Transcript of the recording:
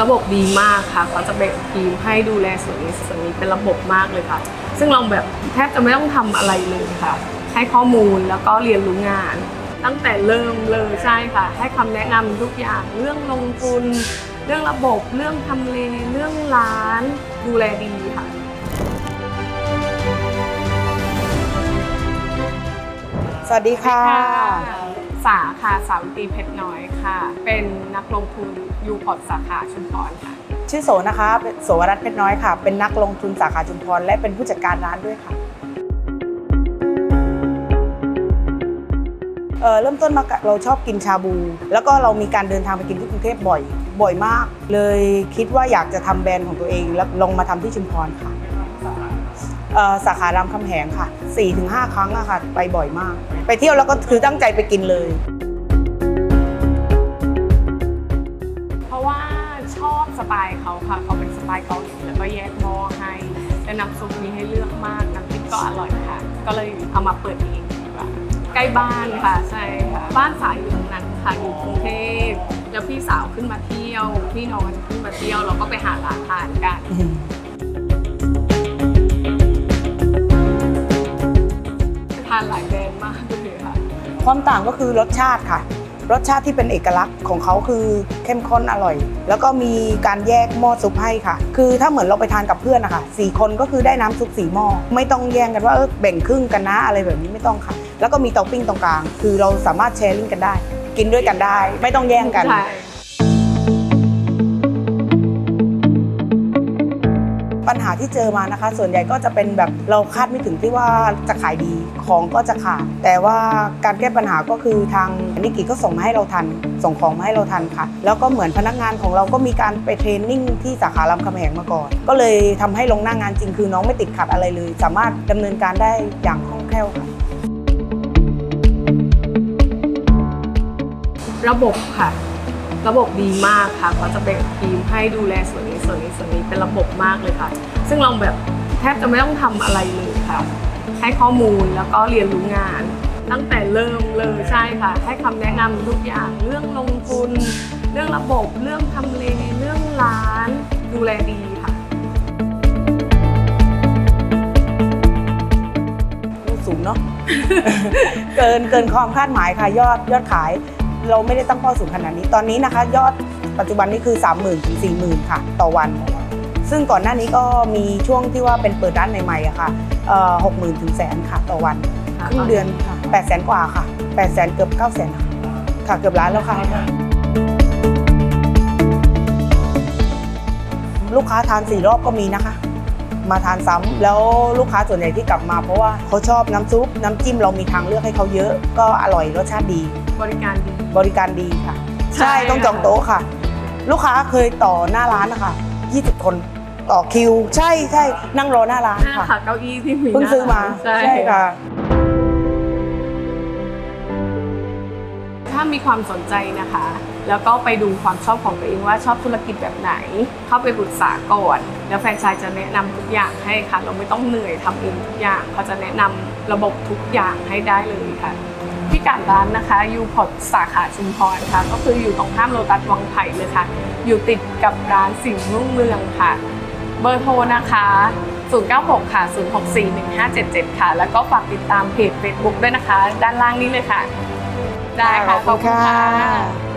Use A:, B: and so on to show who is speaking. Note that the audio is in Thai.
A: ระบบดีมากค่ะเขาจะแบ่งทีมให้ดูแลส่วนนี้ส่วนนี้เป็นระบบมากเลยค่ะ ซึ่งเราแบบแทบจะไม่ต้องทำอะไรเลยค่ะ ให้ข้อมูลแล้วก็เรียนรู้งาน ตั้งแต่เริ่มเลยใช่ค่ะ ให้คำแนะนำทุกอย่างเรื่องลงทุน เรื่องระบบเรื่องทำเลเรื่องร้านดูแลดีค่ะ
B: สวัสดีค่ะ
A: สาค่ะ สาวิตรีเพชรน้อยค่ะ เป็นนักลงทุนยูพอร์ตสาขาชุมพรค่ะ
B: ชื่อโสนะคะโสวรัตน์เพชรน้อยค่ะ เป็นนักลงทุนสาขาชุมพรและเป็นผู้จัดการร้านด้วยค่ะเเริ่มต้นมาเราชอบกินชาบู แล้วก็เรามีการเดินทางไปกินที่กรุงเทพบ่อย บ่อยมาก เลยคิดว่าอยากจะทำแบรนด์ของตัวเอง แล้วลงมาทำที่ชุมพรค่ะ สาขารามคำแหงค่ะ 4-5 ครั้งอะค่ะ ไปบ่อยมาก ไปเที่ยวแล้วก็คือตั้งใจไปกินเลย
A: เพราะว่าชอบสไตล์เขาค่ะ เขาเป็นสไตล์เกาหลีแล้วก็แยกหม้อให้และน้ำซุปมีให้เลือกมาก น้ำพริกก็อร่อยค่ะ ก็เลยเอามาเปิดเองดีกว่าใกล้บ้านค่ะใช่ค่ะ บ้านสายอยู่ตรงนั้นค่ะอยู่กรุงเทพแล้วพี่สาวขึ้นมาเที่ยว พี่น้องขึ้นมาเที่ยวเราก็ไปหาร้านทานกัน ค
B: วามต่างก็คือรสชาติค่ะ รสชาติที่เป็นเอกลักษณ์ของเขาคือเข้มข้นอร่อย แล้วก็มีการแยกหม้อซุปให้ค่ะ คือถ้าเหมือนเราไปทานกับเพื่อนนะคะสี่คนก็คือได้น้ำซุปสี่หม้อไม่ต้องแย่งกันว่าเออแบ่งครึ่งกันนะอะไรแบบนี้ไม่ต้องค่ะ แล้วก็มีเตาปิ้งตรงกลาง คือเราสามารถแชร์ลิงกันได้ กินด้วยกันได้ ไม่ต้องแย่งกัน ปัญหาที่เจอมานะคะ ส่วนใหญ่ก็จะเป็นแบบเราคาดไม่ถึงที่ว่าจะขายดีของก็จะขาดแต่ว่าการแก้ปัญหาก็คือทางนิกิก็ส่งมาให้เราทัน ส่งของมาให้เราทันค่ะ แล้วก็เหมือนพนักงานของเราก็มีการไปเทรนนิ่งที่สาขารามคำแหงมาก่อน ก็เลยทำให้ลงหน้างานจริงคือน้องไม่ติดขัดอะไรเลย สามารถดำเนินการได้อย่างคล่องแคล่วค่ะ
A: ระบบค่ะ ระบบดีมากค่ะเขาจะแบ่งทีมให้ดูแลส่วนนี้ส่วนนี้ส่วนนี้เป็นระบบมากเลยค่ะ ซึ่งเราแบบแทบจะไม่ต้องทำอะไรเลยค่ะ ให้ข้อมูลแล้วก็เรียนรู้งาน ตั้งแต่เริ่มเลยใช่ค่ะ ให้คำแนะนำทุกอย่างเรื่องลงทุน เรื่องระบบเรื่องทำเลเรื่องร้าน ดูแลดีค่ะ
B: สูงเนาะเกินเกินความคาดหมายค่ะยอดยอดขาย เราไม่ได้ตั้งเป้าสูงขนาดนี้ตอนนี้นะคะ ยอดปัจจุบันนี้คือ 3 0 0 0 0ถึง40,000 ค่ะ ต่อวัน ซึ่งก่อนหน้านี้ก็มีช่วงที่ว่าเป็นเปิดร้านใหม่ๆอะค่ะหกหมื่นถึงแสนค่ะต่อวัน
A: ค่ะ
B: ครึ่งเดือนค่ะแปดแสนกว่าค่ะแปดแสนเกือบเก้าแสนค่ะค่ะเกือบล้านแล้วค่ะ ลูกค้าทานสี่รอบก็มีนะคะ มาทานซ้ำแล้วลูกค้าส่วนใหญ่ที่กลับมาเพราะว่าเขาชอบน้ำซุปน้ำจิ้มเรามีทางเลือกให้เขาเยอะ ก็อร่อยรสชาติดี
A: บริการดี
B: บริการดีค่ะ
A: ใช่
B: ใช่ต้องจองโต๊ะค่ะ ลูกค้าเคยต่อหน้าร้านนะคะ20 คนต่อคิว ใช่ใช่นั่งรอหน้าร้าน
A: หน้า
B: ค่ะ
A: ค่ะเก้าอี้ที่มี
B: เพิ่งซื้อมา
A: ใช่
B: ใช่ค่ะ
A: ถ้ามีความสนใจนะคะ แล้วก็ไปดูความชอบของตัวเองว่าชอบธุรกิจแบบไหน เข้าไปปรึกษาก่อน แล้วแฟนชส์จะแนะนำทุกอย่างให้ค่ะ เราไม่ต้องเหนื่อยทำเองทุกอย่างเขาจะแนะนำระบบทุกอย่างให้ได้เลยค่ะที่การร้านนะคะยูพอร์ตสาขาชุมพรค่ะ ก็คืออยู่ตรงข้ามโลตัสวังไผ่เลยค่ะ อยู่ติดกับร้านสิ่งรุ่งเรืองค่ะ เบอร์โทรนะคะ096 ค่ะ 0641577 ค่ะ แล้วก็ฝากติดตามเพจ Facebook ด้วยนะคะ ด้านล่างนี้เลยค่ะ ได้ค่ะขอบคุณค่ะ